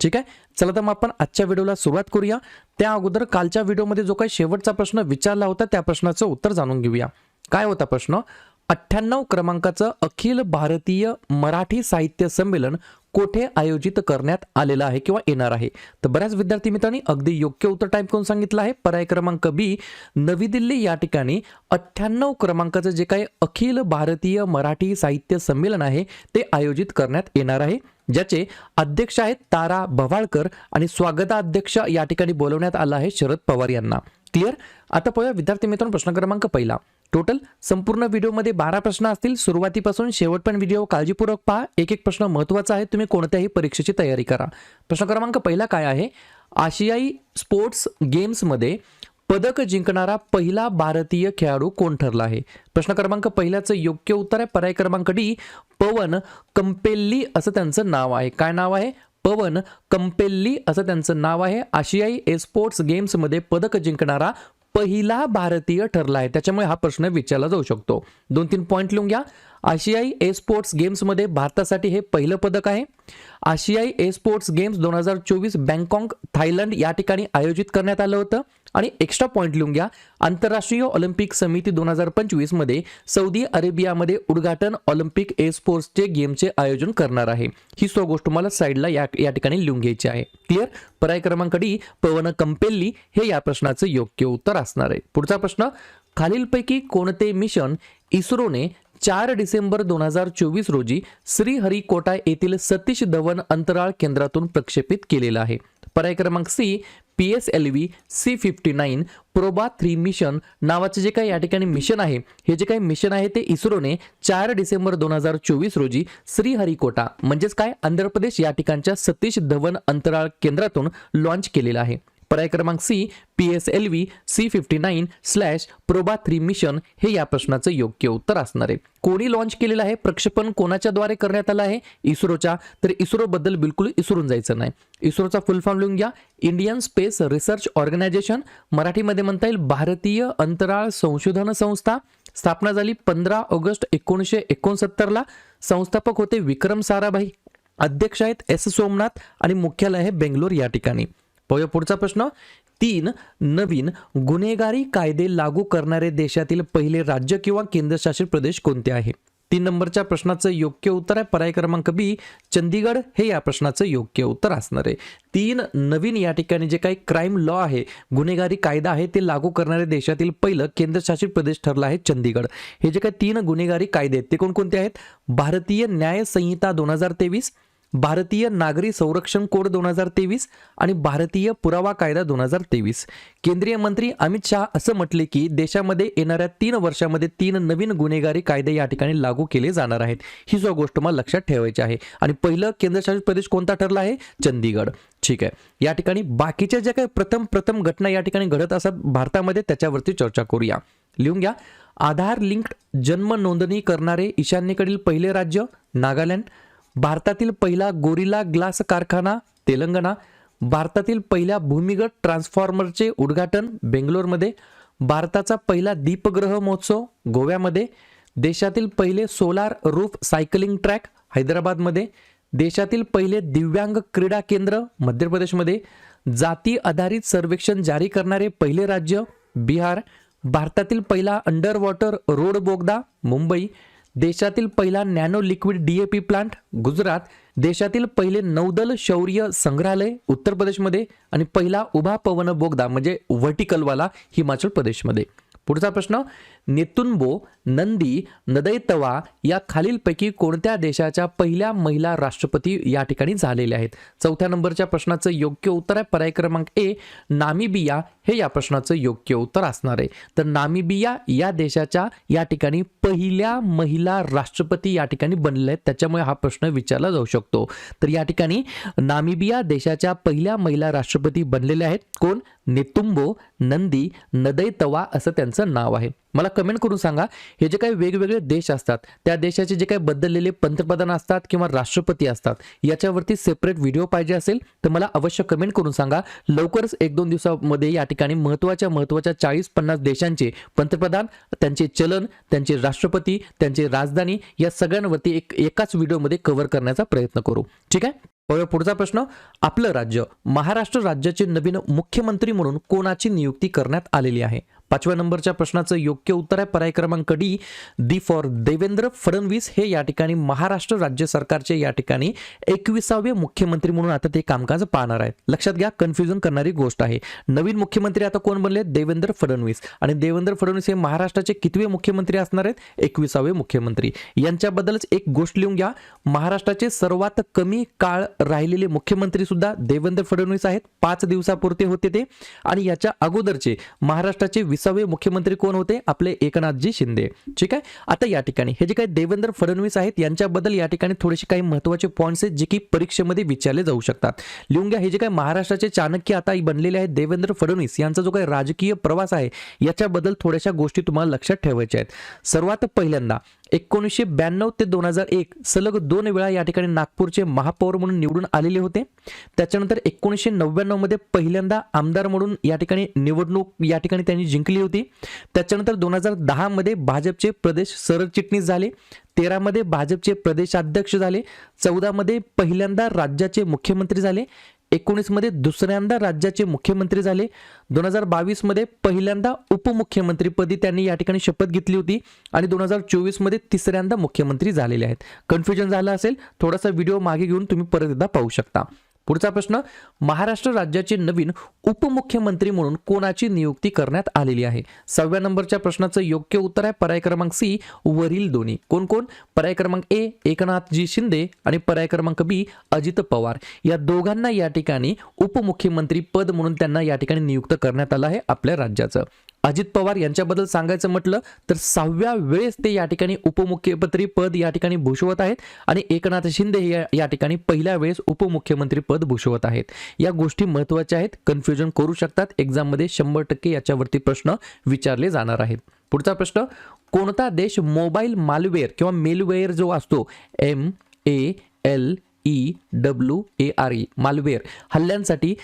ठीक आहे? चला तर मग आपण आजच्या व्हिडिओला सुरुवात करूया. त्या अगोदर कालच्या व्हिडिओमध्ये जो काही शेवटचा प्रश्न विचारला होता त्या प्रश्नाचं उत्तर जाणून घेऊया. काय होता प्रश्न? अठ्ठ्याण्णव क्रमांकाचं अखिल भारतीय मराठी साहित्य संमेलन कोठे आयोजित करण्यात आलेलं आहे किंवा येणार आहे? तर बऱ्याच विद्यार्थी मित्रांनी अगदी योग्य उत्तर टाईप करून सांगितलं आहे. पर्याय क्रमांक बी नवी दिल्ली या ठिकाणी अठ्ठ्याण्णव क्रमांकाचं जे काही अखिल भारतीय मराठी साहित्य संमेलन आहे ते आयोजित करण्यात येणार आहे. ज्याचे अध्यक्ष आहेत तारा भवाळकर आणि स्वागताध्यक्ष या ठिकाणी बोलवण्यात आलं आहे शरद पवार यांना. क्लिअर आता पाहूया विद्यार्थी मित्रांनो प्रश्न क्रमांक पहिला. टोटल संपूर्ण व्हिडिओमध्ये बारा प्रश्न असतील. सुरुवातीपासून शेवटपर्यंत व्हिडिओ काळजीपूर्वक पहा. एक एक प्रश्न महत्त्वाचा आहे. तुम्ही कोणत्याही परीक्षेची तयारी करा. प्रश्न क्रमांक पहिला काय आहे? आशियाई स्पोर्ट्स गेम्समध्ये पदक जिंकणारा पहिला भारतीय खेळाडू कोण ठरला आहे? प्रश्न क्रमांक पहिल्याचं योग्य उत्तर आहे. पर्याय क्रमांक डी पवन कंपेल्ली असं त्यांचं नाव आहे. काय नाव आहे? पवन कंपेल्ली असं त्यांचं नाव आहे. आशियाई एस्पोर्ट्स गेम्समध्ये पदक जिंकणारा पहिला भारतीय ठरला आहे. त्याच्यामुळे हा प्रश्न विचारला जाऊ शकतो. दोन तीन पॉईंट लिहून घ्या. आशियाई ए स्पोर्ट्स गेम्समध्ये भारतासाठी हे पहिलं पदक आहे. आशियाई ए स्पोर्ट्स गेम्स दोन हजार चोवीस बँकॉक थायलंड या ठिकाणी आयोजित करण्यात आलं होतं. आणि एक्स्ट्रा पॉईंट लिहून घ्या. आंतरराष्ट्रीय ऑलिम्पिक समिती दोन हजार पंचवीसमध्ये सौदी अरेबियामध्ये उद्घाटन ऑलिम्पिक ए स्पोर्ट्सचे गेमचे आयोजन करणार आहे. ही सो गोष्ट मला साईडला या या ठिकाणी लिहून घ्यायची आहे. क्लिअर पर्याय क्रमांक डी पवन कंपेल्ली हे या प्रश्नाचं योग्य उत्तर असणार आहे. पुढचा प्रश्न खालीलपैकी कोणते मिशन इस्रोने चार डिसेंबर दोन हजार चोवीस रोजी श्रीहरिकोटा येथील सतीश धवन अंतराळ केंद्रातून प्रक्षेपित केलेला आहे? पर्याय क्रमांक C P S L V C fifty nine Proba three mission नावाचे जे काही या ठिकाणी मिशन आहे हे जे काही मिशन आहे ते इस्रोने चार डिसेंबर दोन हजार चोवीस रोजी श्रीहरिकोटा म्हणजेच काय आंध्र प्रदेश या ठिकाणच्या सतीश धवन अंतराळ केंद्रातून लॉन्च केलेलं आहे. पर्याय क्रमांक C P S L V C fifty nine slash Proba three mission हे या प्रश्नाचं योग्य उत्तर असणार आहे. कोणी लॉन्च केलेलं आहे? प्रक्षेपण कोणाच्या द्वारे करण्यात आलं आहे? इस्रोच्या. तर इस्रोबद्दल बिलकुल इसरून जायचं नाही. इस्रोचा फुल फॉर्म लिहून घ्या. इंडियन स्पेस रिसर्च ऑर्गनायझेशन मराठीमध्ये म्हणता येईल भारतीय अंतराळ संशोधन संस्था. स्थापना झाली पंधरा ऑगस्ट एकोणीसशे एकोणसत्तरला. संस्थापक होते विक्रम साराभाई. अध्यक्ष आहेत एस सोमनाथ आणि मुख्यालय आहे बेंगलोर या ठिकाणी. पाहूया पुढचा प्रश्न. तीन नवीन गुन्हेगारी कायदे लागू करणारे देशातील पहिले राज्य किंवा केंद्रशासित प्रदेश कोणते आहे? तीन नंबरच्या प्रश्नाचं योग्य उत्तर आहे. पर्याय क्रमांक बी चंदीगड हे या प्रश्नाचं योग्य उत्तर असणार आहे. तीन नवीन या ठिकाणी जे काही क्राईम लॉ आहे गुन्हेगारी कायदा आहे ते लागू करणारे देशातील पहिलं केंद्रशासित प्रदेश ठरला आहे चंदीगड हे जे काही तीन गुन्हेगारी कायदे आहेत ते कोणकोणते आहेत? भारतीय न्याय संहिता दोन हजार तेवीस भारतीय नागरी संरक्षण कोड दोन हजार तेवीस आणि भारतीय पुरावा कायदा दोन हजार तेवीस. केंद्रीय मंत्री अमित शहा असं म्हटले की देशामध्ये येणाऱ्या तीन वर्षामध्ये तीन नवीन गुन्हेगारी कायदे या ठिकाणी लागू केले जाणार आहेत. ही जो गोष्ट मला लक्षात ठेवायची आहे. आणि पहिलं केंद्रशासित प्रदेश कोणता ठरला आहे? चंदीगड. ठीक आहे. या ठिकाणी बाकीच्या ज्या काही प्रथम प्रथम घटना या ठिकाणी घडत असतात भारतामध्ये त्याच्यावरती चर्चा करूया. लिहून घ्या. आधार लिंक्ड जन्म नोंदणी करणारे ईशान्येकडील पहिले राज्य नागालँड. भारतातील पहिला गोरिला ग्लास कारखाना तेलंगणा. भारतातील पहिल्या भूमिगत ट्रान्सफॉर्मरचे उद्घाटन बेंगलोरमध्ये. भारताचा पहिला दीपग्रह महोत्सव गोव्यामध्ये. देशातील पहिले सोलार रूफ सायकलिंग ट्रॅक हैदराबादमध्ये. देशातील पहिले दिव्यांग क्रीडा केंद्र मध्य प्रदेशमध्ये. जाती आधारित सर्वेक्षण जारी करणारे पहिले राज्य बिहार. भारतातील पहिला अंडर वॉटर रोड बोगदा मुंबई. देशातील पहिला nano liquid DAP plant Gujarat देशातील पहिले नौदल शौर्य संग्रहालय उत्तर प्रदेशमध्ये आणि पहिला उभा पवन बोगदा म्हणजे व्हर्टिकलवाला हिमाचल प्रदेशमध्ये. पुढचा प्रश्न नेतुंबो नंदी नदैतवा या खालीलपैकी कोणत्या देशाच्या पहिल्या महिला राष्ट्रपती या ठिकाणी झालेल्या आहेत? चौथ्या नंबरच्या प्रश्नाचं योग्य उत्तर आहे. पर्याय क्रमांक ए नामिबिया. हे या प्रश्नाचं योग्य उत्तर असणार आहे. तर नामिबिया या देशाच्या या ठिकाणी पहिल्या महिला राष्ट्रपती या ठिकाणी बनलेल्या आहेत. त्याच्यामुळे हा प्रश्न विचारला जाऊ शकतो. तर या ठिकाणी नामिबिया देशाच्या पहिल्या महिला राष्ट्रपती बनलेल्या आहेत. कोण? नेतुंबो नंदी नदैतवा असं त्यांचं नाव आहे. मला कमेंट करून सांगा हे जे काही वेगवेगळे देश असतात त्या देशाचे जे काही बदललेले पंतप्रधान असतात किंवा राष्ट्रपती असतात याच्यावरती सेपरेट व्हिडिओ पाहिजे असेल तर मला अवश्य कमेंट करून सांगा. लवकरच एक दोन दिवसामध्ये या ठिकाणी महत्त्वाच्या महत्त्वाच्या चाळीस पन्नास देशांचे पंतप्रधान त्यांचे चलन त्यांचे राष्ट्रपती त्यांची राजधानी या सगळ्यांवरती एक एकाच व्हिडिओमध्ये कव्हर करण्याचा प्रयत्न करू. ठीक आहे? पुढचा प्रश्न. आपलं राज्य महाराष्ट्र राज्याचे नवीन मुख्यमंत्री म्हणून कोणाची नियुक्ती करण्यात आलेली आहे? पाचव्या नंबरच्या प्रश्नाचं योग्य उत्तर आहे. पर्याय क्रमांक D the for Devendra Fadnavis हे या ठिकाणी महाराष्ट्र राज्य सरकारचे या ठिकाणी एकविसावे मुख्यमंत्री म्हणून आता ते कामकाज पाहणार आहेत. लक्षात घ्या कन्फ्युजन करणारी गोष्ट आहे. नवीन मुख्यमंत्री आता कोण बनले? देवेंद्र फडणवीस. आणि देवेंद्र फडणवीस हे महाराष्ट्राचे कितवे मुख्यमंत्री असणार आहेत? एकविसावे मुख्यमंत्री. यांच्याबद्दलच एक गोष्ट लिहून घ्या. महाराष्ट्राचे सर्वात कमी काळ राहिलेले मुख्यमंत्री सुद्धा देवेंद्र फडणवीस आहेत. पाच दिवसापुरते होते ते. आणि याच्या अगोदरचे महाराष्ट्राचे विसावे मुख्यमंत्री कोण होते? आपले एकनाथजी शिंदे. ठीक आहे? आता या ठिकाणी. हे जे काही देवेंद्र फडणवीस आहेत यांच्याबद्दल या ठिकाणी थोडेसे काही महत्त्वाचे पॉईंट्स आहेत जे की परीक्षेमध्ये विचारले जाऊ शकतात. लिहून घ्या हे जे काही महाराष्ट्राचे चाणक्य आता बनलेले आहेत देवेंद्र फडणवीस यांचा जो काही राजकीय प्रवास आहे याच्याबद्दल थोड्याशा गोष्टी तुम्हाला लक्षात ठेवायच्या आहेत. सर्वात पहिल्यांदा एकोणीसशे ब्याण्णव ते दोन हजार एक सलग दोन वेळा या ठिकाणी नागपूरचे महापौर म्हणून निवडून आलेले होते. त्याच्यानंतर एकोणीसशे नव्याण्णवमध्ये पहिल्यांदा आमदार म्हणून या ठिकाणी निवडणूक या ठिकाणी त्यांनी जिंकली होती. त्याच्यानंतर दोन हजार दहामध्ये भाजपचे प्रदेश सरचिटणीस झाले. तेरामध्ये भाजपचे प्रदेशाध्यक्ष झाले. चौदामध्ये पहिल्यांदा राज्याचे मुख्यमंत्री झाले. एकोणीसमध्ये दुसऱ्यांदा राज्याचे मुख्यमंत्री झाले. दोन हजार बावीसमध्ये पहिल्यांदा उपमुख्यमंत्रीपदी त्यांनी या ठिकाणी शपथ घेतली होती. आणि दोन हजार चोवीसमध्ये तिसऱ्यांदा मुख्यमंत्री झालेले आहेत. कन्फ्युजन झालं असेल थोडासा व्हिडिओ मागे घेऊन तुम्ही परत एकदा पाहू शकता. पुढचा प्रश्न महाराष्ट्र राज्याचे नवीन उपमुख्यमंत्री म्हणून कोणाची नियुक्ती करण्यात आलेली आहे? सहाव्या नंबरच्या प्रश्नाचं योग्य उत्तर आहे पर्याय क्रमांक सी वरील दोन्ही. कोण कोण? पर्याय क्रमांक ए एकनाथजी शिंदे आणि पर्याय क्रमांक बी अजित पवार. या दोघांना या ठिकाणी उपमुख्यमंत्री पद म्हणून त्यांना या ठिकाणी नियुक्त करण्यात आलं आहे आपल्या राज्याचं. अजित पवार यांच्याबद्दल सांगायचं म्हटलं तर सहाव्या वेळेस ते या ठिकाणी उपमुख्यमंत्री पद या ठिकाणी भूषवत आहेत आणि एकनाथ शिंदे हे या- या ठिकाणी पहिल्या वेळेस उपमुख्यमंत्री पद भूषवत आहेत. या गोष्टी महत्त्वाच्या आहेत. कन्फ्युजन करू शकतात. एक्झाममध्ये शंभर टक्के याच्यावरती प्रश्न विचारले जाणार आहेत. पुढचा प्रश्न कोणता देश मोबाईल मालवेअर किंवा मेलवेअर जो असतो M A L E W A R E malware हल्ल्यांसाठी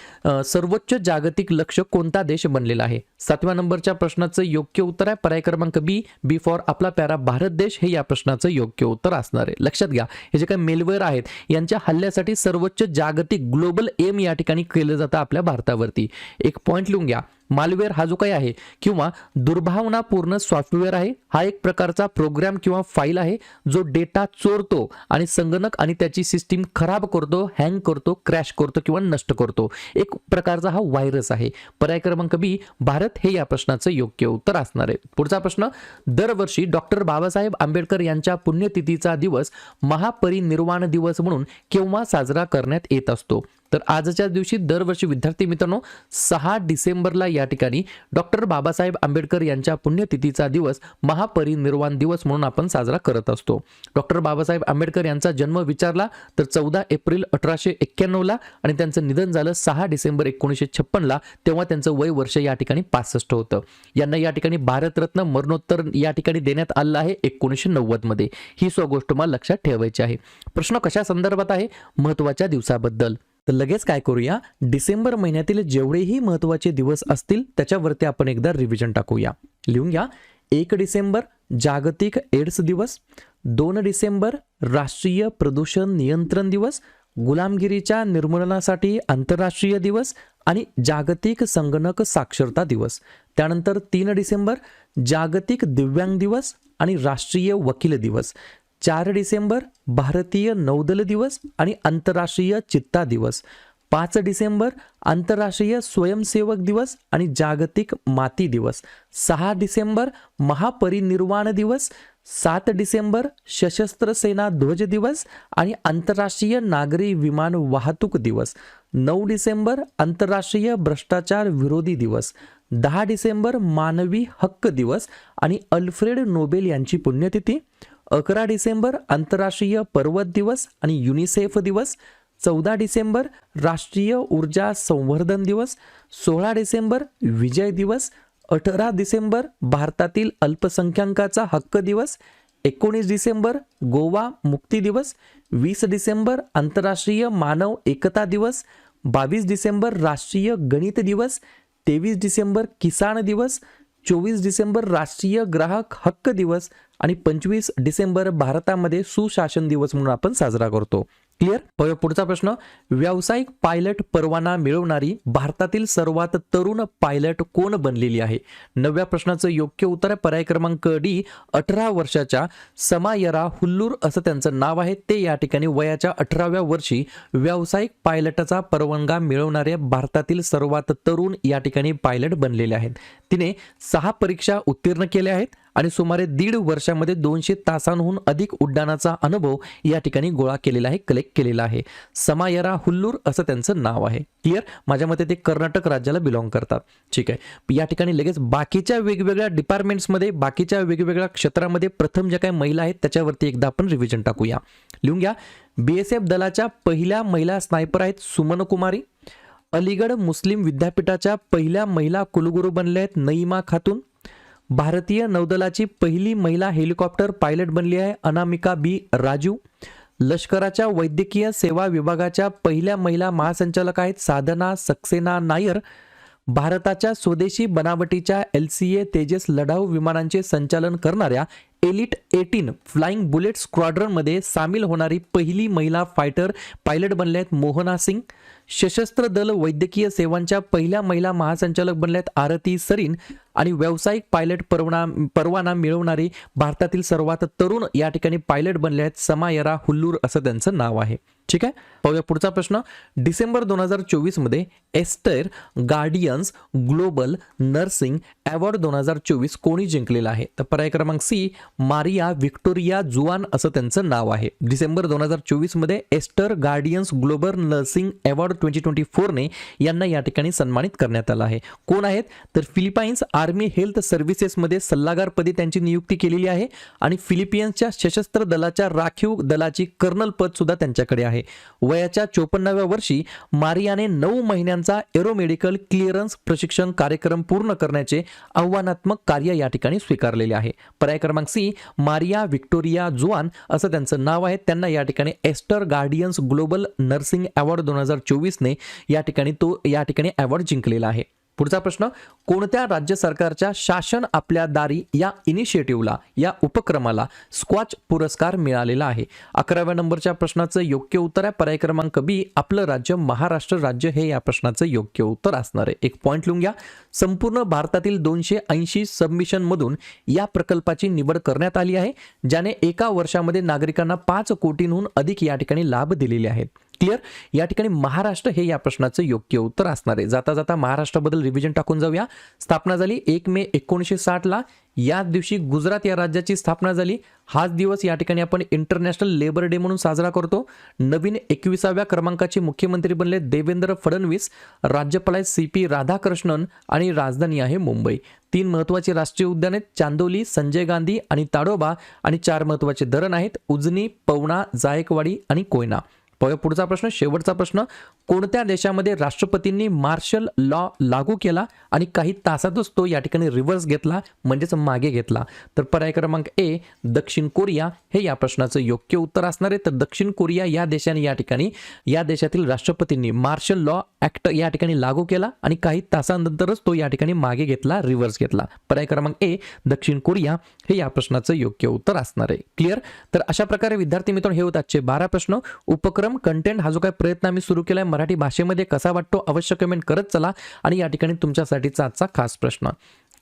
सर्वोच्च जागतिक लक्ष कोणता देश बनलेला आहे? सातव्या नंबरच्या प्रश्नाचं योग्य उत्तर आहे पर्याय क्रमांक बी बी फॉर आपला प्यारा भारत देश हे या प्रश्नाचं योग्य उत्तर असणार आहे. लक्षात घ्या हे जे काही मेलवेअर आहेत यांच्या हल्ल्यासाठी सर्वोच्च जागतिक ग्लोबल एम या ठिकाणी केलं जातं आपल्या भारतावरती. एक पॉईंट लिहून घ्या. मालवेअर हा जो काही आहे किंवा दुर्भावनापूर्ण सॉफ्टवेअर आहे हा एक प्रकारचा प्रोग्राम किंवा फाईल आहे जो डेटा चोरतो आणि संगणक आणि त्याची सिस्टीम खराब करतो हँग करतो क्रॅश करतो किंवा नष्ट करतो. एक प्रकारचा हा व्हायरस आहे. पर्याय क्रमांक बी भारत हे या प्रश्नाचं योग्य उत्तर असणार आहे. पुढचा प्रश्न दरवर्षी डॉक्टर बाबासाहेब आंबेडकर यांच्या पुण्यतिथीचा दिवस महापरिनिर्वाण दिवस म्हणून केव्हा साजरा करण्यात येत असतो? तर आजच्या दिवशी दरवर्षी विद्यार्थी मित्रांनो सहा डिसेंबरला या ठिकाणी डॉक्टर बाबासाहेब आंबेडकर यांच्या पुण्यतिथीचा दिवस महापरिनिर्वाण दिवस म्हणून आपण साजरा करत असतो. डॉक्टर बाबासाहेब आंबेडकर यांचा जन्म विचारला तर चौदा एप्रिल अठराशे एक्क्याण्णवला आणि त्यांचं निधन झालं सहा डिसेंबर एकोणीसशे छप्पनला तेव्हा त्यांचं वय वर्ष या ठिकाणी पासष्ट होतं. यांना या ठिकाणी भारतरत्न मरणोत्तर या ठिकाणी देण्यात आलं आहे एकोणीसशे नव्वदमध्ये. ही स्व गोष्ट मला लक्षात ठेवायची आहे. प्रश्न कशा संदर्भात आहे? महत्त्वाच्या दिवसाबद्दल. तर लगेच काय करूया? डिसेंबर महिन्यातील जेवढेही महत्त्वाचे दिवस असतील त्याच्यावरती आपण एकदा रिव्हिजन टाकूया. लिहून घ्या. एक डिसेंबर जागतिक एड्स दिवस. दोन डिसेंबर राष्ट्रीय प्रदूषण नियंत्रण दिवस. गुलामगिरीच्या निर्मूलनासाठी आंतरराष्ट्रीय दिवस आणि जागतिक संगणक साक्षरता दिवस. त्यानंतर तीन डिसेंबर जागतिक दिव्यांग दिवस आणि राष्ट्रीय वकील दिवस. चार डिसेंबर भारतीय नौदल दिवस आणि आंतरराष्ट्रीय चित्ता दिवस. पाच डिसेंबर आंतरराष्ट्रीय स्वयंसेवक दिवस आणि जागतिक माती दिवस. सहा डिसेंबर महापरिनिर्वाण दिवस. सात डिसेंबर सशस्त्र सेना ध्वज दिवस आणि आंतरराष्ट्रीय नागरी विमान वाहतूक दिवस. नऊ डिसेंबर आंतरराष्ट्रीय भ्रष्टाचार विरोधी दिवस. दहा डिसेंबर मानवी हक्क दिवस आणि अल्फ्रेड नोबेल यांची पुण्यतिथी. अकरा डिसेंबर आंतरराष्ट्रीय पर्वत दिवस आणि युनिसेफ दिवस चौदा डिसेंबर राष्ट्रीय ऊर्जा संवर्धन दिवस सोळा डिसेंबर विजय दिवस अठरा डिसेंबर भारतातील अल्पसंख्याकाचा हक्क दिवस एकोणीस डिसेंबर गोवा मुक्ती दिवस वीस डिसेंबर आंतरराष्ट्रीय मानव एकता दिवस बावीस डिसेंबर राष्ट्रीय गणित दिवस तेवीस डिसेंबर किसान दिवस चोवीस डिसेंबर राष्ट्रीय ग्राहक हक्क दिवस आणि पंचवीस डिसेंबर भारतामध्ये सुशासन दिवस म्हणून आपण साजरा करतो. क्लिअर पुढचा प्रश्न. व्यावसायिक पायलट परवाना मिळवणारी भारतातील सर्वात तरुण पायलट कोण बनलेली आहे? नवव्या प्रश्नाचं योग्य उत्तर आहे पर्याय क्रमांक डी अठरा वर्षाच्या समायरा हुल्लूर असं त्यांचं नाव आहे. ते या ठिकाणी वयाच्या अठराव्या वर्षी व्यावसायिक पायलटचा परवानगा मिळवणारे भारतातील सर्वात तरुण या ठिकाणी पायलट बनलेले आहेत. तिने सहा परीक्षा उत्तीर्ण केल्या आहेत. आणि सुमारे दीड वर्षामध्ये दोनशे तासांहून अधिक उड्डाणाचा अनुभव या ठिकाणी गोळा केलेला आहे कलेक्ट केलेला आहे. समायरा हुल्लूर असं त्यांचं नाव आहे. क्लिअर माझ्या मते ते कर्नाटक राज्याला बिलॉंग करतात. ठीक आहे. या ठिकाणी लगेच बाकीच्या वेगवेगळ्या डिपार्टमेंट्समध्ये बाकीच्या वेगवेगळ्या क्षेत्रामध्ये प्रथम ज्या काही महिला आहेत त्याच्यावरती एकदा आपण रिव्हिजन टाकूया. लिहून घ्या. बी एस एफ दलाच्या पहिल्या महिला स्नायपर आहेत सुमन कुमारी. अलीगड मुस्लिम विद्यापीठाच्या पहिल्या महिला कुलगुरू बनल्या आहेत नईमा खातून. भारतीय नौदलाची पहिली महिला हेलिकॉप्टर पायलट बनली आहे अनामिका बी राजू. लष्कराच्या वैद्यकीय सेवा विभागाच्या पहिल्या महिला महासंचालक आहेत साधना सक्सेना नायर. भारताच्या स्वदेशी बनावटीच्या एल सी ए तेजस लढाऊ विमानांचे संचालन करणाऱ्या एलिट एटीन फ्लाइंग बुलेट स्क्वॉड्रनमध्ये सामील होणारी पहिली महिला फायटर पायलट बनल्या आहेत मोहना सिंग. सशस्त्र दल वैद्यकीय सेवांच्या पहिल्या महिला महासंचालक बनल्यात आरती सरीन आणि व्यावसायिक पायलट परवाना परवाना मिळवणारी भारतातील सर्वात तरुण या ठिकाणी पायलट बनले आहेत समायरा हुल्लूर असं त्यांचं नाव आहे. ठीक आहे? पाहूया पुढचा प्रश्न. डिसेंबर दोन हजार चोवीसमध्ये Aster guardians global nursing award दोन हजार चोवीस कोणी जिंकलेला आहे? तर पर्याय क्रमांक सी मारिया व्हिक्टोरिया जुआन असं त्यांचं नाव आहे. डिसेंबर दोन हजार चोवीसमध्ये Aster guardians global nursing award twenty twenty फोरने यांना या ठिकाणी सन्मानित करण्यात आलं आहे. कोण आहेत? तर फिलिपाईन्स आर्मी हेल्थ सर्व्हिसेसमध्ये सल्लागारपदी त्यांची नियुक्ती केलेली आहे आणि फिलिपियन्सच्या सशस्त्र दलाच्या राखीव दलाची कर्नल पद सुद्धा त्यांच्याकडे आहे. वयाच्या चोपन्नाव्या वर्षी मारियाने नऊ महिन्यांचा एरोमेडिकल क्लिअरन्स प्रशिक्षण कार्यक्रम पूर्ण करण्याचे आव्हानात्मक कार्य या ठिकाणी स्वीकारलेले आहे. पर्याय क्रमांक सी मारिया व्हिक्टोरिया जुआन असं त्यांचं नाव आहे. त्यांना या ठिकाणी Aster guardians global nursing award दोन हजार चोवीसने या ठिकाणी तो या ठिकाणी अवॉर्ड जिंकलेला आहे. पुढचा प्रश्न कोणत्या राज्य सरकारच्या शासन आपल्या दारी या इनिशिएटिव्हला या उपक्रमाला स्क्वॉच पुरस्कार मिळालेला आहे? अकराव्या नंबरच्या प्रश्नाचं योग्य उत्तर आहे. पर्याय क्रमांक बी आपलं राज्य महाराष्ट्र राज्य हे या प्रश्नाचं योग्य उत्तर असणार आहे. एक पॉईंट लिहून घ्या. संपूर्ण भारतातील दोनशे ऐंशी सबमिशनमधून या प्रकल्पाची निवड करण्यात आली आहे ज्याने एका वर्षामध्ये नागरिकांना पाच कोटींहून अधिक या ठिकाणी लाभ दिलेले आहेत. क्लिअर? या ठिकाणी महाराष्ट्र हे या प्रश्नाचं योग्य उत्तर असणार आहे. जाता जाता महाराष्ट्राबद्दल रिव्हिजन टाकून जाऊया. स्थापना झाली एक मे एकोणीसशे साठला. या दिवशी गुजरात या राज्याची स्थापना झाली. हाच दिवस या ठिकाणी आपण इंटरनॅशनल लेबर डे म्हणून साजरा करतो. नवीन एकविसाव्या क्रमांकाचे मुख्यमंत्री बनले देवेंद्र फडणवीस. राज्यपाल आहेत सी पी राधाकृष्णन आणि राजधानी आहे मुंबई. तीन महत्त्वाचे राष्ट्रीय उद्यान आहेत. चांदोली संजय गांधी आणि ताडोबा. आणि चार महत्त्वाचे धरण आहेत. उजनी पवना जायकवाडी आणि कोयना. पुढचा प्रश्न शेवटचा प्रश्न कोणत्या देशामध्ये राष्ट्रपतींनी मार्शल लॉ लागू केला आणि काही तासातच तो या ठिकाणी रिव्हर्स घेतला म्हणजेच मागे घेतला? तर पर्याय क्रमांक ए दक्षिण कोरिया. हे या प्रश्नाचं योग्य उत्तर असणार आहे. तर दक्षिण कोरिया या देशाने या ठिकाणी या देशातील राष्ट्रपतींनी मार्शल लॉ ऍक्ट या ठिकाणी लागू केला आणि काही तासानंतरच तो या ठिकाणी मागे घेतला रिव्हर्स घेतला. पर्याय क्रमांक ए दक्षिण कोरिया. हे या प्रश्नाचं योग्य उत्तर असणार आहे. क्लिअर? तर अशा प्रकारे विद्यार्थी मित्र हे होत आजचे बारा प्रश्न. उपक्रम कंटेंट हा जो काही प्रयत्न आम्ही सुरू केला आहे मराठी भाषेमध्ये कसा वाटतो अवश्य कमेंट करत चला. आणि या ठिकाणी तुमच्यासाठीचा आजचा खास प्रश्न.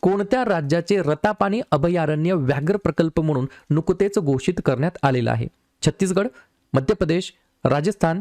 कोणत्या राज्याचे रतापाणी अभयारण्य व्याघ्र प्रकल्प म्हणून नुकतेच घोषित करण्यात आलेलं आहे? छत्तीसगड मध्य प्रदेश राजस्थान